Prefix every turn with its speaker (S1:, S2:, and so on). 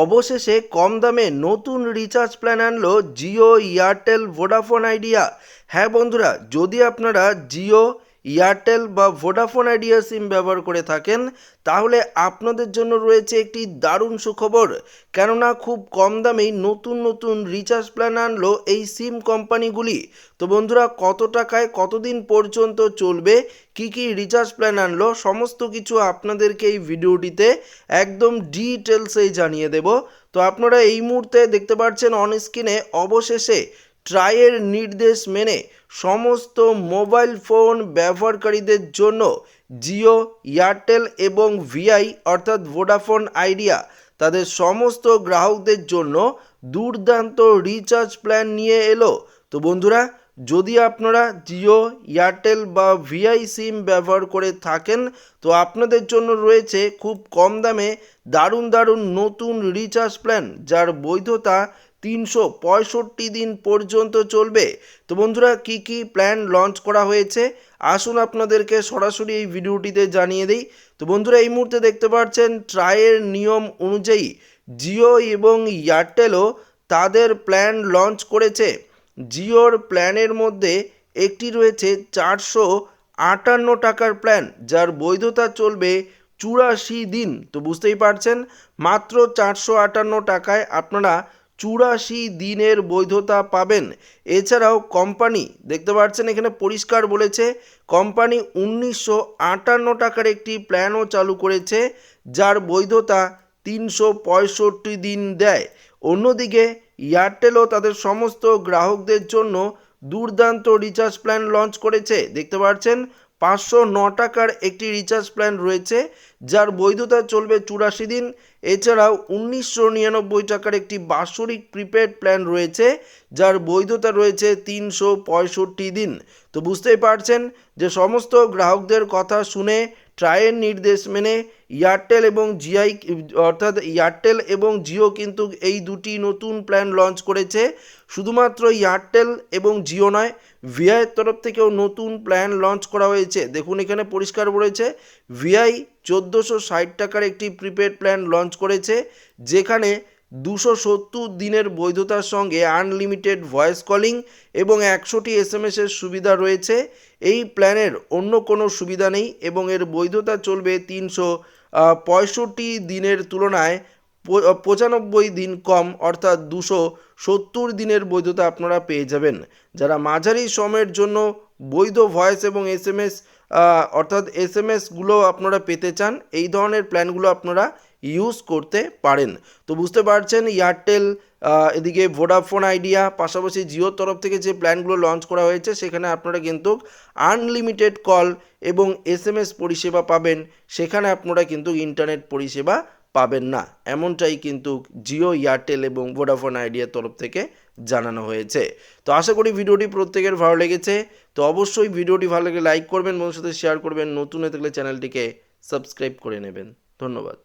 S1: অবশেষে কম দামে নতুন রিচার্জ প্ল্যান আনলো জিও এয়ারটেল ভোডাফোন আইডিয়া হ্যাঁ বন্ধুরা, যদি আপনারা জিও এয়ারটেল বা ভোডাফোন আইডিয়া সিম ব্যবহার করে থাকেন, তাহলে আপনাদের জন্য রয়েছে একটি দারুণ সুখবর। কেননা খুব কম দামেই নতুন নতুন রিচার্জ প্ল্যান আনলো এই সিম কোম্পানিগুলি তো বন্ধুরা, কত টাকায় কতদিন পর্যন্ত চলবে? কি কি রিচার্জ প্ল্যান আনলো? সমস্ত কিছু আপনাদেরকে এই ভিডিওটিতে একদম ডিটেলসেই জানিয়ে দেব। তো আপনারা এই মুহূর্তে দেখতে পাচ্ছেন অন স্ক্রিনে অবশেষে ট্রায়ের নির্দেশ মেনে সমস্ত মোবাইল ফোন ব্যবহারকারীদের জন্য জিও, এয়ারটেল এবং ভিআই অর্থাৎ ভোডাফোন আইডিয়া, তাদের সমস্ত গ্রাহকদের জন্য দুর্দান্ত রিচার্জ প্ল্যান নিয়ে এলো। তো বন্ধুরা, যদি আপনারা জিও, এয়ারটেল বা ভিআই সিম ব্যবহার করে থাকেন, তো আপনাদের জন্য রয়েছে খুব কম দামে দারুণ দারুণ নতুন রিচার্জ প্ল্যান, যার বৈধতা তিনশো পঁয়ষট্টি দিন পর্যন্ত চলবে। তো বন্ধুরা, কি কি প্ল্যান লঞ্চ করা হয়েছে? আসুন আপনাদেরকে সরাসরি এই ভিডিওটিতে জানিয়ে দিই। তো বন্ধুরা, এই মুহূর্তে দেখতে পাচ্ছেন ট্রায়ের নিয়ম অনুযায়ী জিও এবং এয়ারটেলও তাদের প্ল্যান লঞ্চ করেছে। জিওর প্ল্যানের মধ্যে একটি রয়েছে চারশো আটান্ন টাকার প্ল্যান যার বৈধতা চলবে চুরাশি দিন। তো বুঝতেই পারছেন, মাত্র চারশো আটান্ন টাকায় আপনারা চুরাশি দিনের বৈধতা পাবেন। এছাড়াও কোম্পানি, দেখতে পাচ্ছেন এখানে পরিষ্কার বলেছে, কোম্পানি উনিশশো আটান্ন টাকার একটি প্ল্যানও চালু করেছে, যার বৈধতা তিনশো পঁয়ষট্টি দিন দেয়। অন্যদিকে, এয়ারটেলও তাদের সমস্ত গ্রাহকদের জন্য দুর্দান্ত রিচার্জ প্ল্যান লঞ্চ করেছে। দেখতে পাচ্ছেন পাঁচশো ন টাকার একটি রিচার্জ প্ল্যান রয়েছে, যার বৈধতা চলবে চুরাশি দিন। এছাড়াও উনিশশো নিরানব্বই টাকার একটি বাৎসরিক প্রিপেড প্ল্যান রয়েছে, যার বৈধতা রয়েছে তিনশো পঁয়ষট্টি দিন। তো বুঝতেই পারছেন যে সমস্ত গ্রাহকদের কথা শুনে ট্রায়ের নির্দেশ মেনে এয়ারটেল এবং জিআই, অর্থাৎ এয়ারটেল এবং জিও কিন্তু এই দুটি নতুন প্ল্যান লঞ্চ করেছে। শুধুমাত্র এয়ারটেল এবং জিও নয়, ভিআইয়ের তরফ থেকেও নতুন প্ল্যান লঞ্চ করা হয়েছে। দেখুন, এখানে পরিষ্কার বলেছে, ভিআই চোদ্দোশো ষাট টাকার একটি প্রিপেড প্ল্যান লঞ্চ করেছে, যেখানে দুশো সত্তর দিনের বৈধতার সঙ্গে আনলিমিটেড ভয়েস কলিং এবং একশোটি এস এম এসের সুবিধা রয়েছে। এই প্ল্যানের অন্য কোনো সুবিধা নেই এবং এর বৈধতা চলবে তিনশো পঁয়ষট্টি দিনের তুলনায় পঁচানব্বই দিন কম অর্থাৎ দুশো সত্তর দিনের বৈধতা আপনারা পেয়ে যাবেন। যারা মাঝারি সময়ের জন্য বৈধ ভয়েস এবং এস এম এস অর্থাৎ এস এম এসগুলো আপনারা পেতে চান, এই ধরনের প্ল্যানগুলো আপনারা ইউজ করতে পারেন। তো বুঝতে পারছেন এয়ারটেল এদিকে ভোডাফোন আইডিয়া পাশাপাশি জিওর তরফ থেকে যে প্ল্যানগুলো লঞ্চ করা হয়েছে, সেখানে আপনারা কিন্তু আনলিমিটেড কল এবং এস পরিষেবা পাবেন। সেখানে আপনারা কিন্তু ইন্টারনেট পরিষেবা পাবেন না। এমনটাই কিন্তু জিও এয়ারটেল এবং ভোডাফোন আইডিয়ার তরফ থেকে জানানো হয়েছে। তো আশা করি ভিডিওটি প্রত্যেকের ভালো লেগেছে। তো অবশ্যই ভিডিওটি ভালো লাগলে লাইক করবেন বন্ধুর সাথে শেয়ার করবেন। নতুন হয়ে থাকলে চ্যানেলটিকে সাবস্ক্রাইব করে নেবেন। ধন্যবাদ।